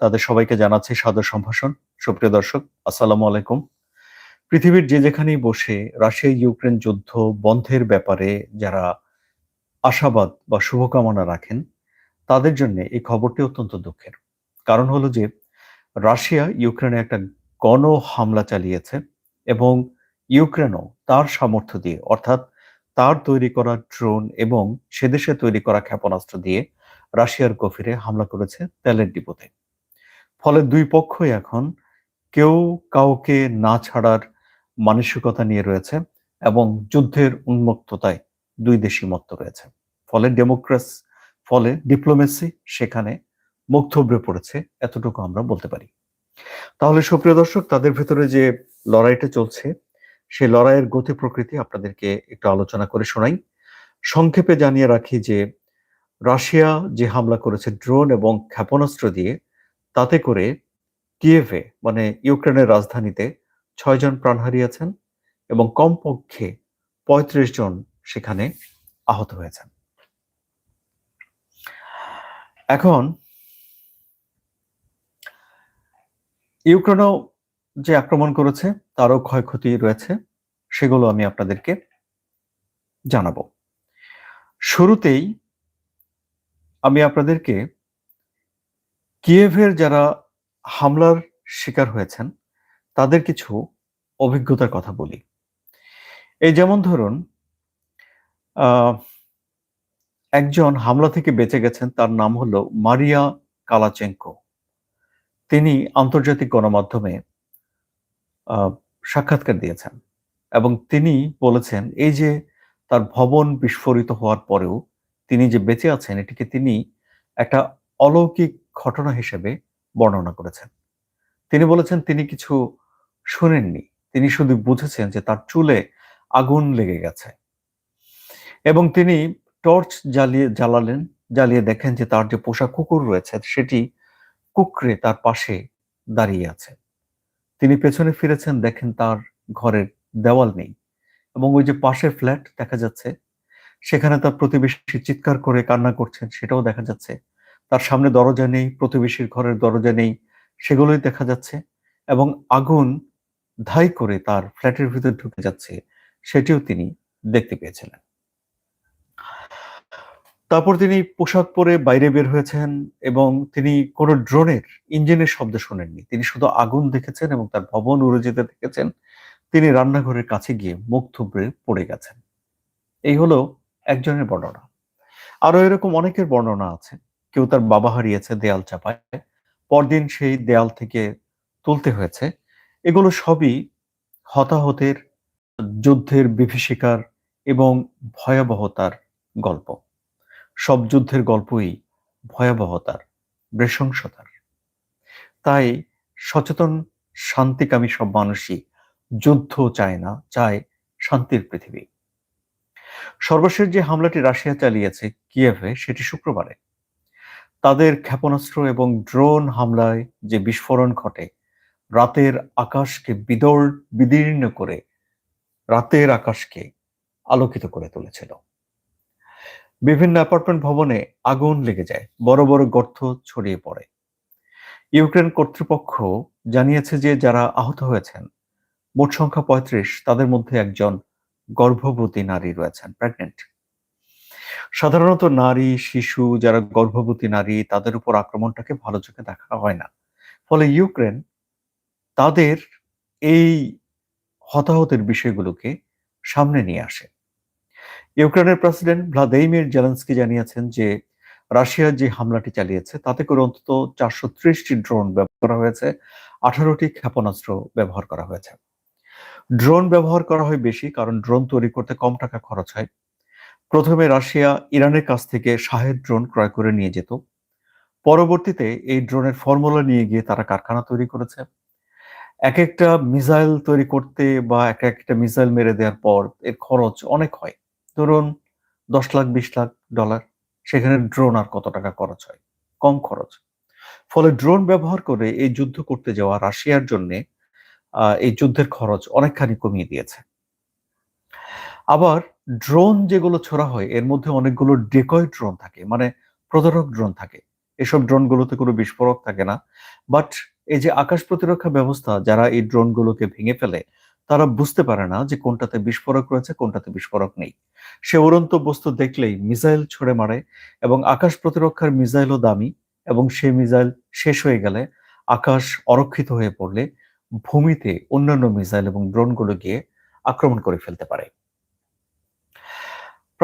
তাদের সবাইকে জানাচ্ছি সাদর সম্ভাষণ। সুপ্রিয় দর্শক, আসসালামু আলাইকুম। পৃথিবীর যে যেখানেই বসে রাশিয়া ইউক্রেন যুদ্ধ বন্ধের ব্যাপারে যারা আশাবাদ বা শুভকামনা রাখেন, তাদের জন্য এই খবরটি অত্যন্ত দুঃখের। কারণ হলো যে রাশিয়া ইউক্রেনে একটা গণ হামলা চালিয়েছে এবং ইউক্রেনও তার সামর্থ্য দিয়ে, অর্থাৎ তার তৈরি করা ড্রোন এবং সেদেশে তৈরি করা ক্ষেপণাস্ত্র দিয়ে রাশিয়ার গভীরে হামলা করেছে তেলের ডিপোতে ফলে দুই পক্ষই এখন কেউ কাউকে না ছাড়ার মানসিকতা নিয়ে রয়েছে এবং যুদ্ধের উন্মুক্ততায় দুই দেশই মত রয়েছে। ফলে ডেমোক্রেস, ফলে ডিপ্লোমেসি সেখানে মুখ পড়েছে, এতটুকু আমরা বলতে পারি। তাহলে সুপ্রিয় দর্শক, তাদের ভেতরে যে লড়াইটা চলছে, সেই লড়াইয়ের গতি প্রকৃতি আপনাদেরকে একটু আলোচনা করে শোনাই। সংক্ষেপে জানিয়ে রাখি যে রাশিয়া যে হামলা করেছে ড্রোন এবং ক্ষেপণাস্ত্র দিয়ে তাতে করে কিয়েভে মানে ইউক্রেনের রাজধানীতে ছয় জন প্রাণ হারিয়েছেন এবং কমপক্ষে পঁয়ত্রিশ জন সেখানে আহত হয়েছেন। এখন ইউক্রেনও যে আক্রমণ করেছে, তারও ক্ষয়ক্ষতি রয়েছে, সেগুলো আমি আপনাদেরকে জানাব। শুরুতেই আমি আপনাদেরকে কিয়েভের যারা হামলার শিকার হয়েছেন, তাদের কিছু অভিজ্ঞতার কথা বলি। এই যেমন ধরুন একজন হামলা থেকে বেঁচে গেছেন, তার নাম হলো মারিয়া কালাচেঙ্কো। তিনি আন্তর্জাতিক গণমাধ্যমে সাক্ষাৎকার দিয়েছেন এবং তিনি বলেছেন, এই যে তার ভবন বিস্ফোরিত হওয়ার পরেও তিনি যে বেঁচে আছেন, এটিকে তিনি একটা অলৌকিক ঘটনা হিসেবে বর্ণনা করেছেন। তিনি বলেছেন, তিনি কিছু শুনেননি। তিনি শুধু বুঝেছেন যে তার চুলে আগুন লেগে গেছে। এবং তিনি টর্চ জ্বালিয়ে, জ্বালালেন, জ্বালিয়ে দেখেন যে তার যে পোষা কুকুর রয়েছে, সেটি কুকরে তার পাশে দাঁড়িয়ে আছে। তিনি পেছনে ফিরেছেন, দেখেন তার ঘরের দেওয়াল নেই এবং ওই যে পাশের ফ্ল্যাট দেখা যাচ্ছে, সেখানে তার প্রতিবেশী চিৎকার করে কান্না করছেন, সেটাও দেখা যাচ্ছে। তার সামনে দরজা নেই, প্রতিবেশীর ঘরের দরজা নেই, সেগুলোই দেখা যাচ্ছে এবং আগুন ধাই করে তার ফ্ল্যাটের ভিতর ঢুকে যাচ্ছে, সেটিও তিনি দেখতে পেয়েছিলেন। তারপর তিনি পোশাক পরে বাইরে বের হয়েছেন এবং তিনি কোনো ড্রোনের ইঞ্জিনের শব্দ শোনেননি। তিনি শুধু আগুন দেখেছেন এবং তার ভবন উড়ে যেতে দেখেছেন। তিনি রান্নাঘরের কাছে গিয়ে মুখ থুবড়ে পড়ে গেছেন। এই হলো একজনের বর্ণনা। আরও এরকম অনেকের বর্ণনা আছে। কেউ তার বাবা হারিয়েছে দেয়াল চাপায়। পরদিন সেই দেয়াল থেকে তুলতে হয়েছে। এগুলো সবই হতাহতের, যুদ্ধের বিভীষিকার এবং ভয়াবহতার গল্প। সব যুদ্ধের গল্পই ভয়াবহতার, নৃশংসতার। তাই সচেতন, শান্তিকামী সব মানুষই যুদ্ধ চায় না, চায় শান্তির পৃথিবী। সর্বশেষ যে হামলাটি রাশিয়া চালিয়েছে কিয়েভে, সেটি শুক্রবারে। তাদের ক্ষেপণাস্ত্র এবং ড্রোন হামলায় যে বিস্ফোরণ ঘটে, রাতের আকাশকে বিদর বিদীর্ণ করে রাতের আকাশকে আলোকিত করে তুলেছিল। বিভিন্ন অ্যাপার্টমেন্ট ভবনে আগুন লেগে যায়, বড় বড় গর্ত ছড়িয়ে পড়ে। ইউক্রেন কর্তৃপক্ষ জানিয়েছে যে যারা আহত হয়েছেন, মোট সংখ্যা পঁয়ত্রিশ, তাদের মধ্যে একজন গর্ভবতী নারী রয়েছেন প্রেগনেন্ট সাধারণত নারী, শিশু যারা গর্ভবতী নারী, তাদের উপর আক্রমণটাকে ভালো চোখে দেখা হয় না। ফলে ইউক্রেন তাদের এই হতাহতের বিষয়গুলোকে সামনে নিয়ে আসে। ইউক্রেনের প্রেসিডেন্ট ভ্লাদিমির জেলেন্সকি জানিয়েছেন যে, রাশিয়া যে হামলাটি চালিয়েছে, তাতে করে অন্তত চারশো ত্রিশটি ড্রোন ব্যবহার করা হয়েছে, আঠারোটি ক্ষেপণাস্ত্র ব্যবহার করা হয়েছে। ড্রোন ব্যবহার করা হয় বেশি, কারণ ড্রোন তৈরি করতে কম টাকা খরচ হয়। প্রথমে রাশিয়া ইরানের কাছ থেকে শাহেদ ড্রোন ক্রয় করে নিয়ে যেত। পরবর্তীতে এই ড্রোনের ফর্মুলা নিয়ে গিয়ে তারা কারখানা তৈরি করেছে। এক একটা মিসাইল তৈরি করতে বা এক একটা মিসাইল মেরে দেওয়ার পর এর খরচ অনেক হয়। ধরুন দশ লাখ, বিশ লাখ ডলার। সেখানে ড্রোন আর কত টাকা খরচ হয়? কম খরচ। ফলে ড্রোন ব্যবহার করে এই যুদ্ধ করতে যাওয়া রাশিয়ার জন্য এই যুদ্ধের খরচ অনেকখানি কমিয়ে দিয়েছে। আবার ড্রোন যেগুলো ছোড়া হয়, এর মধ্যে অনেকগুলো ডেকয় ড্রোন থাকে মানে প্রতারক ড্রোন থাকে। এসব ড্রোনগুলোতে কোনো বিস্ফোরক থাকে না। বাট এই যে আকাশ প্রতিরক্ষা ব্যবস্থা, যারা এই ড্রোনগুলোকে ভেঙে ফেলে, তারা বুঝতে পারে না যে কোনটাতে বিস্ফোরক রয়েছে, কোনটাতে বিস্ফোরক নেই। সে উড়ন্ত বস্তু দেখলেই মিসাইল ছুড়ে মারে এবং আকাশ প্রতিরক্ষার মিসাইলও দামি এবং সেই মিসাইল শেষ হয়ে গেলে আকাশ অরক্ষিত হয়ে পড়লে ভূমিতে অন্যান্য মিসাইল এবং ড্রোনগুলো গিয়ে আক্রমণ করে ফেলতে পারে।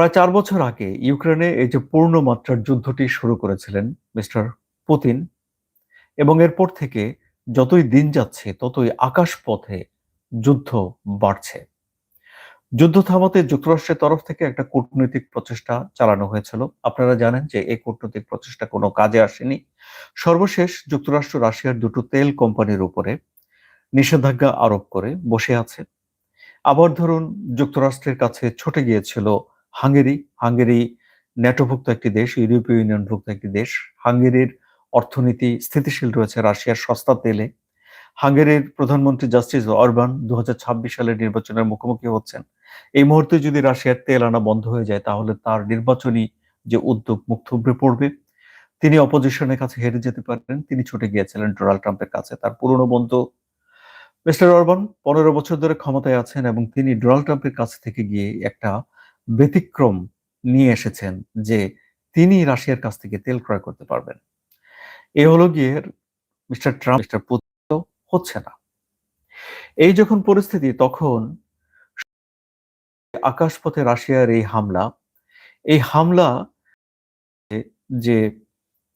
প্রায় চার বছর আগে ইউক্রেনে এই যে পূর্ণ মাত্রার যুদ্ধটি শুরু করেছিলেন মিস্টার পুতিন, এবং এরপর থেকে যতই দিন যাচ্ছে, ততই আকাশ পথে যুদ্ধ বাড়ছে। যুদ্ধ থামাতে যুক্তরাষ্ট্রের তরফ থেকে একটা কূটনৈতিক প্রচেষ্টা চালানো হয়েছিল। আপনারা জানেন যে এই কূটনৈতিক প্রচেষ্টা কোনো কাজে আসেনি। সর্বশেষ যুক্তরাষ্ট্র রাশিয়ার দুটো তেল কোম্পানির উপরে নিষেধাজ্ঞা আরোপ করে বসে আছে। আবার ধরুন যুক্তরাষ্ট্রের কাছে ছুটে গিয়েছিল হাঙ্গেরি হাঙ্গেরি ন্যাটোভুক্ত একটি দেশ, ইউরোপীয় ইউনিয়নভুক্ত একটি দেশ। হাঙ্গেরির অর্থনীতি স্থিতিশীল রয়েছে রাশিয়ার সস্তা তেলে। হাঙ্গেরির প্রধানমন্ত্রী জাস্টিস অরবান দু সালের নির্বাচনের মুখোমুখি হচ্ছেন। এই মুহূর্তে যদি রাশিয়ার তেল আনা বন্ধ হয়ে যায়, তাহলে তার নির্বাচনী যে উদ্যোগ, মুখ থুবড়ে পড়বে। তিনি অপোজিশনের কাছে হেরে যেতে পারেন। তিনি ছুটে গিয়েছিলেন ডোনাল্ড ট্রাম্পের কাছে, তার পুরনো বন্ধু। মিস্টার অরবান পনেরো বছর ধরে ক্ষমতায় আছেন এবং তিনি ডোনাল্ড ট্রাম্পের কাছ থেকে গিয়ে একটা ব্যতিক্রম নিয়ে এসেছেন যে তিনি রাশিয়ার কাছ থেকে তেল ক্রয় করতে পারবেন। এ হলো গিয়ে মিস্টার ট্রাম্প, মিস্টার পুতিন হচ্ছে না। এই যখন পরিস্থিতি, তখন আকাশপথে রাশিয়ার এই হামলা এই হামলা যে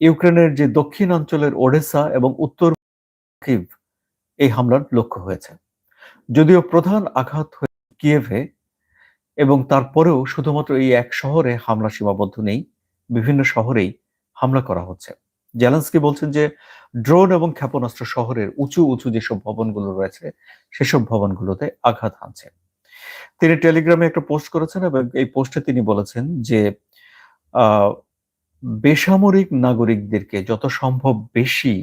ইউক্রেনের যে দক্ষিণাঞ্চলের ওডেসা এবং উত্তর এই হামলার লক্ষ্য হয়েছে। যদিও প্রধান আঘাত হয়ে কিয়েভে এবং তারপরেও শুধুমাত্র এই এক শহরে হামলা সীমাবদ্ধ নেই, বিভিন্ন শহরেই হামলা করা হচ্ছে। জেলেন্সকি বলছেন যে, ড্রোন এবং ক্ষেপণাস্ত্র শহরের উঁচু উঁচু যেসব ভবনগুলো রয়েছে, সেসব ভবনগুলোতে আঘাত হানছে। তিনি টেলিগ্রামে একটা পোস্ট করেছেন এবং এই পোস্টে তিনি বলেছেন যে বেসামরিক নাগরিকদেরকে যত সম্ভব বেশি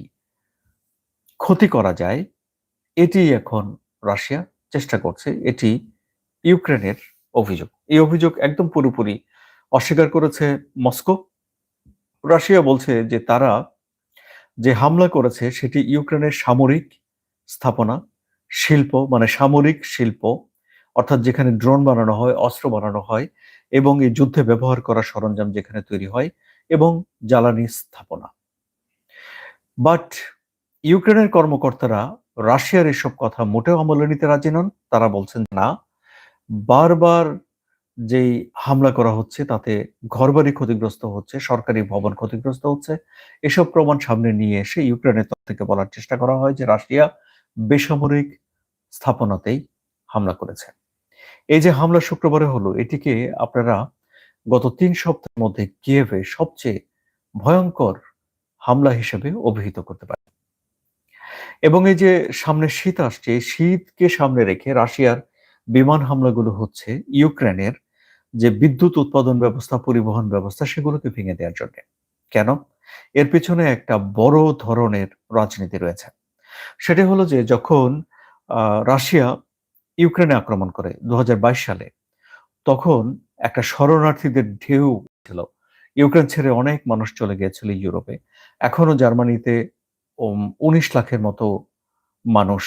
ক্ষতি করা যায়, এটি এখন রাশিয়া চেষ্টা করছে, এটি ইউক্রেনের অভিযোগ। এই অভিযোগ একদম পুরোপুরি অস্বীকার করেছে মস্কো। রাশিয়া বলছে যে তারা যে হামলা করেছে সেটি ইউক্রেনের সামরিক স্থাপনা, শিল্প মানে সামরিক শিল্প, অর্থাৎ যেখানে ড্রোন বানানো হয়, অস্ত্র বানানো হয় এবং এই যুদ্ধে ব্যবহার করা সরঞ্জাম যেখানে তৈরি হয় এবং জ্বালানি স্থাপনা। বাট ইউক্রেনের কর্মকর্তারা রাশিয়ার এসব কথা মোটেও আমলে নিতে রাজি নন। তারা বলছেন, না বারবার যেই হামলা করা হচ্ছে, তাতে ঘরবাড়ি ক্ষতিগ্রস্ত হচ্ছে, সরকারি ভবন ক্ষতিগ্রস্ত হচ্ছে, এসব প্রমাণ সামনে নিয়ে এসে ইউক্রেনের তরফ থেকে বলার চেষ্টা করা হয় যে রাশিয়া বেসামরিক স্থাপনাতেই হামলা করেছে। এই যে হামলা শুক্রবারে হলো, এটিকে আপনারা গত তিন সপ্তাহের মধ্যে কিয়েভে সবচেয়ে ভয়ঙ্কর হামলা হিসেবে অভিহিত করতে পারে এবং এই যে সামনে শীত আসছে শীতকে সামনে রেখে রাশিয়ার বিমান হামলাগুলো হচ্ছে ইউক্রেনের যে বিদ্যুৎ উৎপাদন ব্যবস্থা, পরিবহন ব্যবস্থা, সেগুলোকে ভেঙে দেওয়ার জন্য। কেন? এর পিছনে একটা বড় ধরনের রাজনীতি রয়েছে। সেটা হলো যে যখন রাশিয়া ইউক্রেনে আক্রমণ করে দু হাজার বাইশ সালে, তখন একটা শরণার্থীদের ঢেউ ছিল। ইউক্রেন ছেড়ে অনেক মানুষ চলে গিয়েছিল ইউরোপে। এখনও জার্মানিতে উনিশ লাখের মতো মানুষ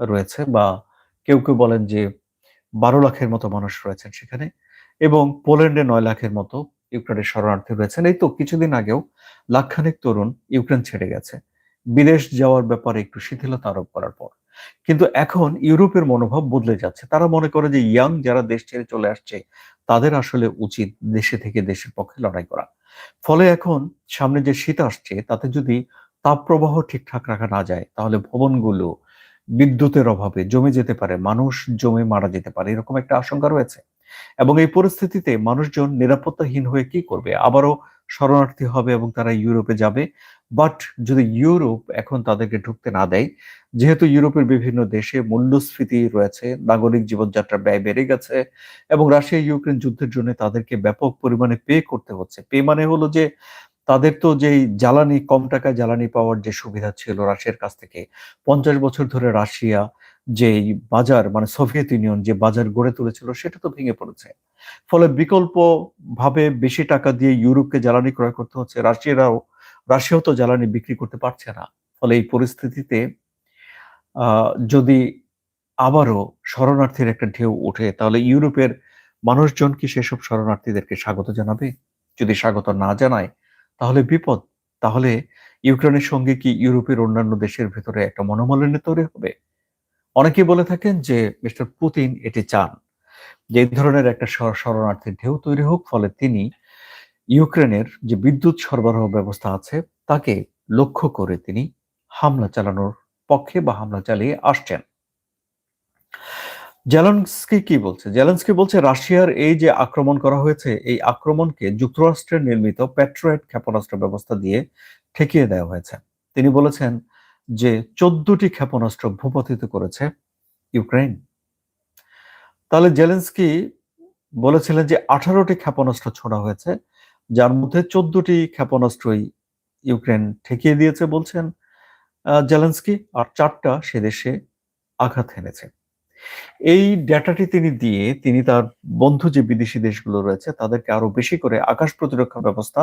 রয়েছে বা কেউ কেউ বলেন যে বারো লাখের মতো মানুষ রয়েছেন সেখানে এবং পোল্যান্ডে নয় লাখের মতো ইউক্রেনের শরণার্থী রয়েছেন। এই তো কিছুদিন আগেও লাখখানিক তরুণ ইউক্রেন ছেড়ে গেছে। বিদেশ যাওয়ার ব্যাপারে একটু শিথিলতা আরোপ করার পর। কিন্তু এখন ইউরোপের মনোভাব বদলে যাচ্ছে। তারা মনে করে যে ইয়াং যারা দেশ ছেড়ে চলে আসছে, তাদের আসলে উচিত দেশে থেকে দেশের পক্ষে লড়াই করা। ফলে এখন সামনে যে শীত আসছে, তাতে যদি তাপ প্রবাহ ঠিকঠাক রাখা না যায়, তাহলে ভবনগুলো বিদ্যুতের অভাবে জমে যেতে পারে, মানুষ জমে মারা যেতে পারে, এরকম একটা আশঙ্কা রয়েছে। এবং এই পরিস্থিতিতে মানুষজন নিরাপত্তাহীন হয়ে কি করবে? আবারও শরণার্থী হবে এবং তারা ইউরোপে যাবে। বাট যদি ইউরোপ এখন তাদেরকে ঢুকতে না দেয়, যেহেতু ইউরোপের বিভিন্ন দেশে মূল্যস্ফীতি রয়েছে, নাগরিক জীবনযাত্রার ব্যয় বেড়ে গেছে এবং রাশিয়া ইউক্রেন যুদ্ধের জন্য তাদেরকে ব্যাপক পরিমাণে পে করতে হচ্ছে। পে মানে হলো যে তাদের তো যেই জ্বালানি, কম টাকায় জ্বালানি পাওয়ার যে সুবিধা ছিল রাশিয়ার কাছ থেকে, পঞ্চাশ বছর ধরে রাশিয়া যে বাজার মানে সোভিয়েত ইউনিয়ন যে বাজার গড়ে তুলেছিল, সেটা তো ভেঙে পড়েছে। ফলে বিকল্প ভাবে বেশি টাকা দিয়ে ইউরোপকে জ্বালানি ক্রয় করতে হচ্ছে, রাশিয়ারাও, রাশিয়াও তো জ্বালানি বিক্রি করতে পারছে না। ফলে এই পরিস্থিতিতে যদি আবারও শরণার্থীর একটা ঢেউ ওঠে, তাহলে ইউরোপের মানুষজন কি সেসব শরণার্থীদেরকে স্বাগত জানাবে? যদি স্বাগত না জানায় তাহলে বিপদ। তাহলে ইউক্রেনের সঙ্গে কি ইউরোপের অন্যান্য দেশের ভেতরে একটা মনোমালিন্য তৈরি হবে? অনেকেই বলে থাকেন যে, মিস্টার পুতিন এটি চান। যে এই ধরনের একটা শরণার্থীর ঢেউ তৈরি হোক, ফলে তিনি ইউক্রেনের যে বিদ্যুৎ সরবরাহ ব্যবস্থা আছে, তাকে লক্ষ্য করে তিনি হামলা চালানোর পক্ষে বা হামলা চালিয়ে আসছেন। জেলেন্সকি কি বলছে? জেলেন্সকি বলছে রাশিয়ার এই যে আক্রমণ করা হয়েছে, এই আক্রমণকে যুক্তরাষ্ট্রের নির্মিত প্যাট্রয়েড ক্ষেপণাস্ত্র ব্যবস্থা দিয়ে ঠেকিয়ে দেওয়া হয়েছে। তিনি বলেছেন যে চোদ্দটি ক্ষেপণাস্ত্র ভূপতিত করেছে ইউক্রেন তাহলে জেলেন্সকি বলেছিলেন যে আঠারোটি ক্ষেপণাস্ত্র ছোড়া হয়েছে, যার মধ্যে চোদ্দটি ক্ষেপণাস্ত্রই ইউক্রেন ঠেকিয়ে দিয়েছে বলছেন জেলেন্সকি, আর চারটা সে দেশে আঘাত এনেছে এই ডেটাটি তিনি দিয়ে তিনি তার বন্ধু যে বিদেশি দেশগুলো রয়েছে, তাদেরকে আরও বেশি করে আকাশ প্রতিরক্ষা ব্যবস্থা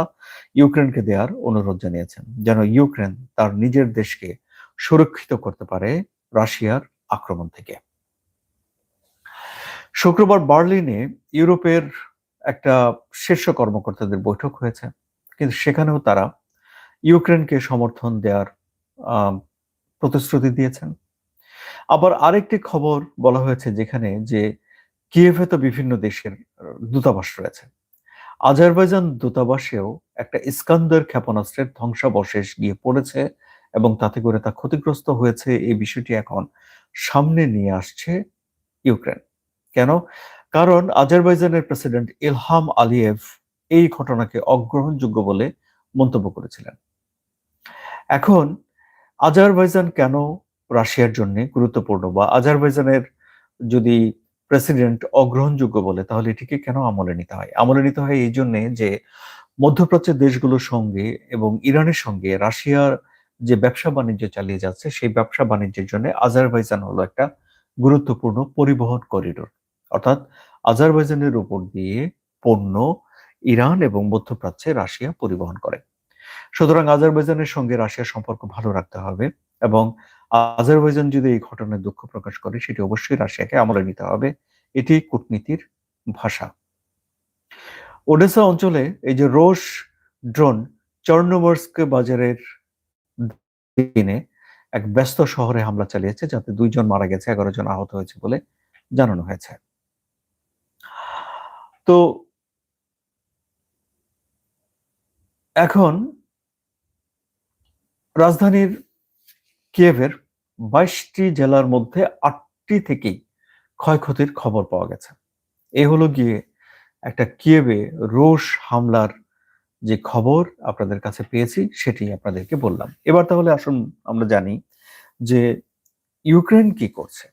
ইউক্রেনকে দেওয়ার অনুরোধ জানিয়েছেন। যেন ইউক্রেন তার নিজের দেশকে সুরক্ষিত করতে পারে রাশিয়ার আক্রমণ থেকে। শুক্রবার বার্লিনে ইউরোপের একটা শীর্ষ কর্মকর্তাদের বৈঠক হয়েছে। কিন্তু সেখানেও তারা ইউক্রেনকে সমর্থন দেওয়ার প্রতিশ্রুতি দিয়েছেন। আবার আরেকটি খবর বলা হয়েছে যেখানে যে কিয়েভে তো বিভিন্ন দেশের দূতাবাস রয়েছে। আজারবাইজান দূতাবাসেও একটা ইস্কান্দার ক্ষেপণাস্ত্রের ধ্বংসাবশেষ গিয়ে পড়েছে এবং তাতে করে তা ক্ষতিগ্রস্ত হয়েছে এই বিষয়টি এখন সামনে নিয়ে আসছে ইউক্রেন। কেন? কারণ আজারবাইজানের প্রেসিডেন্ট ইলহাম আলিয়েভ এই ঘটনাকে অগ্রহণযোগ্য বলে মন্তব্য করেছিলেন। এখন আজারবাইজান কেন রাশিয়ার জন্য গুরুত্বপূর্ণ বা আজারবাইজানের যদি প্রেসিডেন্ট অগ্রহণযোগ্য বলে, তাহলে এটিকে কেন আমলে নিতে হয়? আমলে নিতে হয় এই জন্যে যে মধ্যপ্রাচ্যের দেশগুলোর সঙ্গে এবং ইরানের সঙ্গে রাশিয়ার যে ব্যবসা বাণিজ্য চালিয়ে যাচ্ছে, সেই ব্যবসা বাণিজ্যের জন্য আজারবাইজান হলো একটা গুরুত্বপূর্ণ পরিবহন করিডোর। অর্থাৎ আজারবাইজানের উপর দিয়ে পণ্য ইরান এবং মধ্যপ্রাচ্যে রাশিয়া পরিবহন করে। সুতরাং আজারবাইজানের সঙ্গে রাশিয়ার সম্পর্ক ভালো রাখতে হবে এবং আজারবাইজান যদি এই ঘটনায় দুঃখ প্রকাশ করে, সেটি অবশ্যই রাশিয়াকে আমলে নিতে হবে। এটি কূটনীতির ভাষা। ওডেসা অঞ্চলে এই যে রোশ ড্রোন চর্নোমর্স্ক বাজারের দিনে এক ব্যস্ত শহরে হামলা চালিয়েছে, যাতে দুইজন মারা গেছে, এগারো জন আহত হয়েছে বলে জানানো হয়েছে। তো এখন রাজধানীর কিয়েভের বাইশটি জেলার মধ্যে আটটি থেকেই ক্ষয়ক্ষতির খবর পাওয়া গেছে। এ হলো গিয়ে একটা কিয়েবে রোষ হামলার যে খবর আপনাদের কাছে পেয়েছি, সেটি আপনাদেরকে বললাম। এবার তাহলে আসুন আমরা জানি যে ইউক্রেন কি করছে।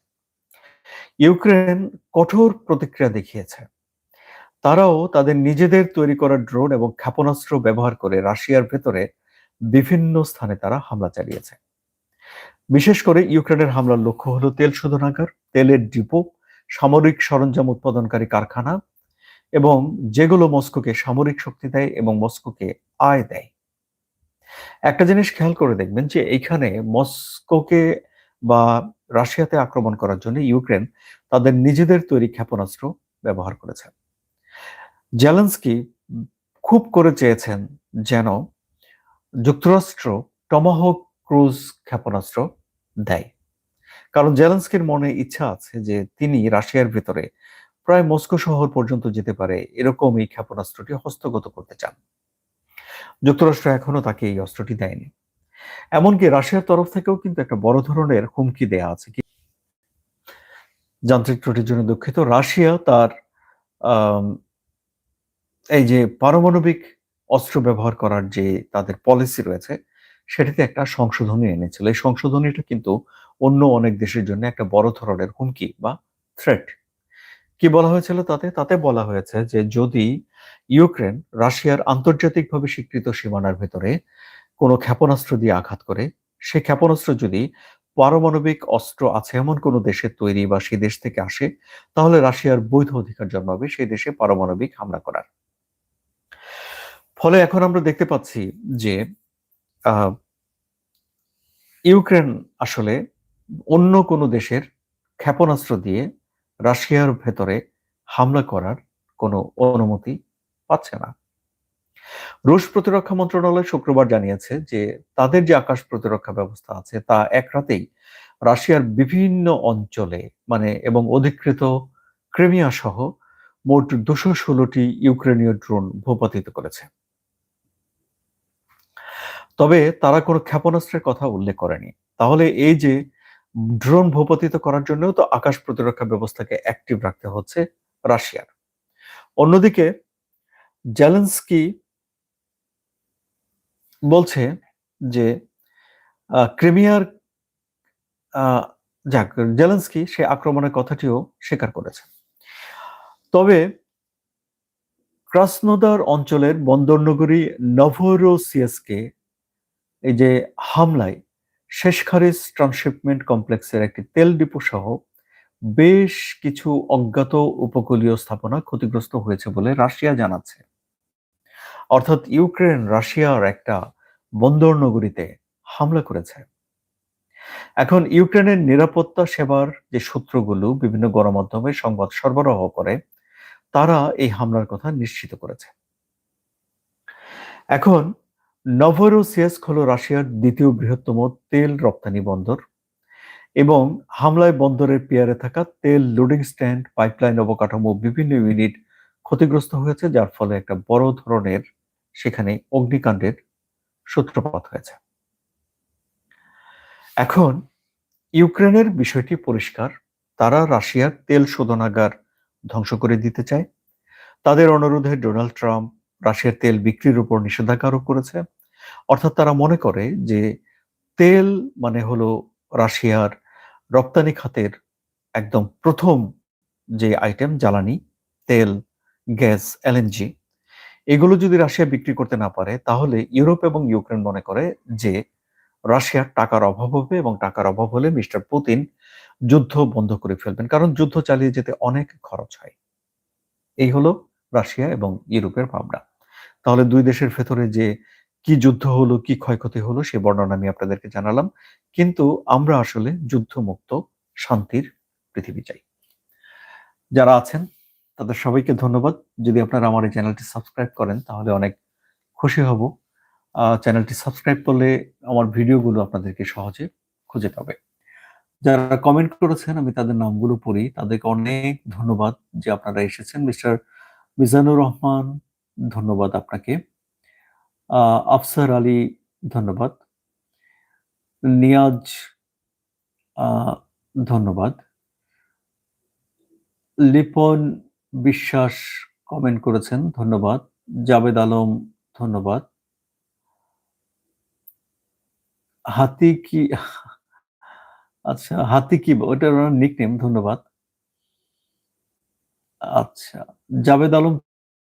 ইউক্রেন কঠোর প্রতিক্রিয়া দেখিয়েছে। তারাও তাদের নিজেদের তৈরি করা ড্রোন এবং ক্ষেপণাস্ত্র ব্যবহার করে রাশিয়ার ভেতরে বিভিন্ন স্থানে তারা হামলা চালিয়েছে। বিশেষ করে ইউক্রেনের হামলার লক্ষ্য হলো তেল শোধনাগার, তেলের ডিপো, সামরিক সরঞ্জাম উৎপাদনকারী কারখানা এবং যেগুলো মস্কোকে সামরিক শক্তি দেয় এবং মস্কোকে আয় দেয়। একটা জিনিস খেয়াল করে দেখবেন যে এইখানে মস্কোকে বা রাশিয়াতে আক্রমণ করার জন্য ইউক্রেন তাদের নিজেদের তৈরি ক্ষেপণাস্ত্র ব্যবহার করেছে। জেলেন্সকি খুব করে চেয়েছেন যেন যুক্তরাষ্ট্র টমাহক ক্রুজ ক্ষেপণাস্ত্র দেয়। কারণ জেলেন্সকির মনে ইচ্ছা আছে যে তিনি রাশিয়ার ভেতরে প্রায় মস্কো শহর পর্যন্ত যেতে পারে, এরকম এই ক্ষেপণাস্ত্রটি হস্তগত করতে চান। যুক্তরাষ্ট্র এখনও তাকে এই অস্ত্রটি দেয়নি। এমনকি রাশিয়ার তরফ থেকেও কিন্তু একটা বড় ধরনের হুমকি দেয়া আছে কি যান্ত্রিক ত্রুটির জন্য দুঃখিত। রাশিয়া তার এই যে পারমাণবিক অস্ত্র ব্যবহার করার যে তাদের পলিসি রয়েছে, সেটাতে একটা সংশোধনী এনেছিল। এই সংশোধনীটা কিন্তু অন্য অনেক দেশের জন্য একটা বড় ধরনের হুমকি বা থ্রেট কি বলা হয়েছিল তাতে? তাতে বলা হয়েছে যে যদি ইউক্রেন রাশিয়ার আন্তর্জাতিকভাবে স্বীকৃত সীমানার ভেতরে কোনো ক্ষেপণাস্ত্র দিয়ে আঘাত করে, সে ক্ষেপণাস্ত্র যদি পারমাণবিক অস্ত্র আছে, এমন কোনো দেশের তৈরি বা সেই দেশ থেকে আসে, তাহলে রাশিয়ার বৈধ অধিকার জন্মাবে সেই দেশে পারমাণবিক হামলা করার। ফলে এখন আমরা দেখতে পাচ্ছি যে ইউক্রেন আসলে অন্য কোনো দেশের ক্ষেপণাস্ত্র দিয়ে রাশিয়ার ভেতরে হামলা করার কোনো অনুমতি পাচ্ছে না। রুশ প্রতিরক্ষা মন্ত্রণালয় শুক্রবার জানিয়েছে যে, তাদের যে আকাশ প্রতিরক্ষা ব্যবস্থা আছে, তা এক রাতেই রাশিয়ার বিভিন্ন অঞ্চলে মানে এবং অধিকৃত ক্রিমিয়া সহ মোট দুশো ষোলোটি ইউক্রেনীয় ড্রোন ভূপাতিত করেছে। তবে তারা কোনো ক্ষেপণাস্ত্রের কথা উল্লেখ করেনি। তাহলে এই যে ড্রোন ভূপাতিত করার জন্যও তো আকাশ প্রতিরক্ষা ব্যবস্থাকে অ্যাক্টিভ রাখতে হচ্ছে রাশিয়ার। অন্যদিকে জেলেন্সকি বলছে যে ক্রিমিয়ার যাক, জেলেন্সকি সে আক্রমণের কথাটিও স্বীকার করেছে। তবে ক্রাসনোদার অঞ্চলের বন্দরনগরী নভোরোসিয়াসকে এই যে হামলায় শেষখারিজ ট্রান্সশিপমেন্ট কমপ্লেক্সের একটি তেল ডিপো সহ বেশ কিছু অজ্ঞাত উপকূলীয় স্থাপনা ক্ষতিগ্রস্ত হয়েছে বলে রাশিয়া জানাচ্ছে। অর্থাৎ ইউক্রেন রাশিয়ার একটা বন্দর নগরীতে হামলা করেছে। এখন ইউক্রেনের নিরাপত্তা সেবার যে সূত্রগুলো বিভিন্ন গণমাধ্যমে সংবাদ সরবরাহ করে, তারা এই হামলার কথা নিশ্চিত করেছে। এখন নভরোসিয়াস্ক হল রাশিয়ার দ্বিতীয় বৃহত্তম তেল রপ্তানি বন্দর এবং হামলায় বন্দরের পিয়ারে থাকা তেল লোডিং স্ট্যান্ড, পাইপলাইন অবকাঠামো বিভিন্ন ইউনিট ক্ষতিগ্রস্ত হয়েছে, যার ফলে একটা বড় ধরনের সেখানে অগ্নিকাণ্ডের সূত্রপাত হয়েছে। এখন ইউক্রেনের বিষয়টি পরিষ্কার। তারা রাশিয়ার তেল শোধনাগার ধ্বংস করে দিতে চায়। তাদের অনুরোধে ডোনাল্ড ট্রাম্প রাশিয়ার তেল বিক্রির উপর নিষেধাজ্ঞা আরোপ করেছে। অর্থাৎ তারা মনে করে যে তেল মানে হলো রাশিয়ার রপ্তানি খাতের একদম প্রথম যে আইটেম জ্বালানি, তেল, গ্যাস এলএনজি এগুলো যদি রাশিয়া বিক্রি করতে না পারে, তাহলে ইউরোপ এবং ইউক্রেন মনে করে যে রাশিয়ার টাকার অভাব হবে এবং টাকার অভাব হলে মিস্টার পুতিন যুদ্ধ বন্ধ করে ফেলবেন, কারণ যুদ্ধ চালিয়ে যেতে অনেক খরচ হয়। এই হলো রাশিয়া এবং ইউরোপের ভাবনা। তাহলে দুই দেশের ভেতরে যে কি যুদ্ধ হলো, কি ক্ষয়ক্ষতি হলো, সে বর্ণনা আমি আপনাদেরকে জানালাম। কিন্তু আমরা আসলে যুদ্ধমুক্ত, শান্তির পৃথিবী চাই। যারা আছেন, তাদের সবাইকে ধন্যবাদ। যদি আপনারা আমার এই চ্যানেলটি সাবস্ক্রাইব করেন, তাহলে অনেক খুশি হব। চ্যানেলটি সাবস্ক্রাইব করলে আমার ভিডিওগুলো আপনাদেরকে সহজে খুঁজে পাবে। যারা কমেন্ট করেছেন, আমি তাদের নামগুলো পড়ি। তাদেরকে অনেক ধন্যবাদ যে আপনারা এসেছেন, মিস্টার মিজানুর রহমান ধন্যবাদ আপনাকে। আফসার আলী, ধন্যবাদ। নিয়াজ ধন্যবাদ। লিপন বিশ্বাস কমেন্ট করেছেন, ধন্যবাদ। জাবেদ আলম, ধন্যবাদ। হাতি কি আচ্ছা হাতি কি ওটা নিকনেম ধন্যবাদ। আচ্ছা জাবেদ আলম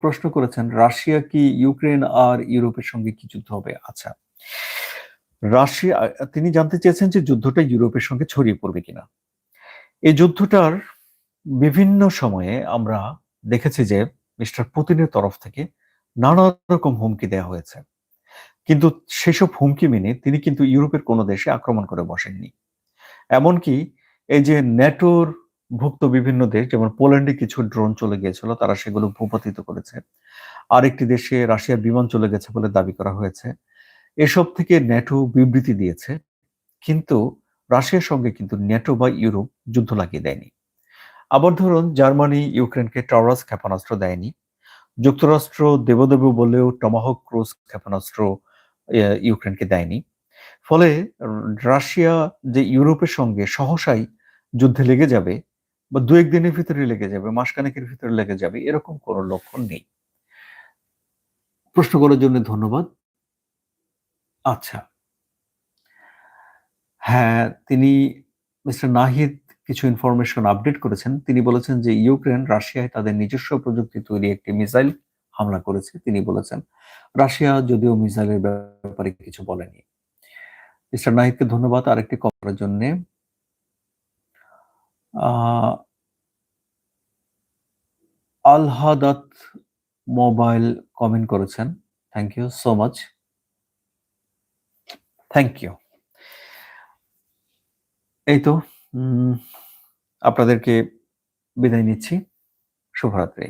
প্রশ্ন করেছেন, রাশিয়া কি ইউক্রেন আর ইউরোপের সঙ্গে কি যুদ্ধ হবে? আচ্ছা রাশিয়া, তিনি জানতে চেয়েছেন যে যুদ্ধটা ইউরোপের সঙ্গে ছড়িয়ে পড়বে কিনা। এই যুদ্ধটার বিভিন্ন সময়ে আমরা দেখেছি যে মিস্টার পুতিনের তরফ থেকে নানা রকম হুমকি দেওয়া হয়েছে। কিন্তু সেসব হুমকি মেনে তিনি কিন্তু ইউরোপের কোনো দেশে আক্রমণ করে বসেননি। এমনকি এই যে ন্যাটোর ভুক্ত বিভিন্ন দেশ, যেমন পোল্যান্ডে কিছু ড্রোন চলে গিয়েছিল, তারা সেগুলো ভূপাতিত করেছে। আরেকটি দেশে রাশিয়ার বিমান চলে গেছে বলে দাবি করা হয়েছে। এসব থেকে ন্যাটো বিবৃতি দিয়েছে, কিন্তু রাশিয়ার সঙ্গে কিন্তু ন্যাটো বা ইউরোপ যুদ্ধ লাগিয়ে দেয়নি। আবার ধরুন, জার্মানি ইউক্রেনকে টরাস ক্ষেপণাস্ত্র দেয়নি। যুক্তরাষ্ট্র দেবদেব বলেও টমাহক ক্রুজ ক্ষেপণাস্ত্র ইউক্রেনকে দেয়নি। ফলে রাশিয়া যে ইউরোপের সঙ্গে সহসাই যুদ্ধে লেগে যাবে বা দু একদিনের ভিতরে লেগে যাবে, মাসখানেকের ভিতরে লেগে যাবে, এরকম কোনো লক্ষণ নেই। প্রশ্ন করার জন্য ধন্যবাদ। আচ্ছা। হ্যাঁ তিনি মিস্টার নাহিদ কিছু ইনফরমেশন আপডেট করেছেন। তিনি বলেছেন যে ইউক্রেন রাশিয়ায় তাদের নিজস্ব প্রযুক্তি তৈরি একটি মিসাইল হামলা করেছে। তিনি বলেছেন, রাশিয়া যদিও মিসাইলের ব্যাপারে কিছু বলেনি। মিস্টার নাহিদকে ধন্যবাদ আরেকটি করার জন্য। আলহাদাত মোবাইল কমেন্ট করেছেন। Thank you so much thank you এই তো আপনাদেরকে বিদায় নিচ্ছি। শুভরাত্রি।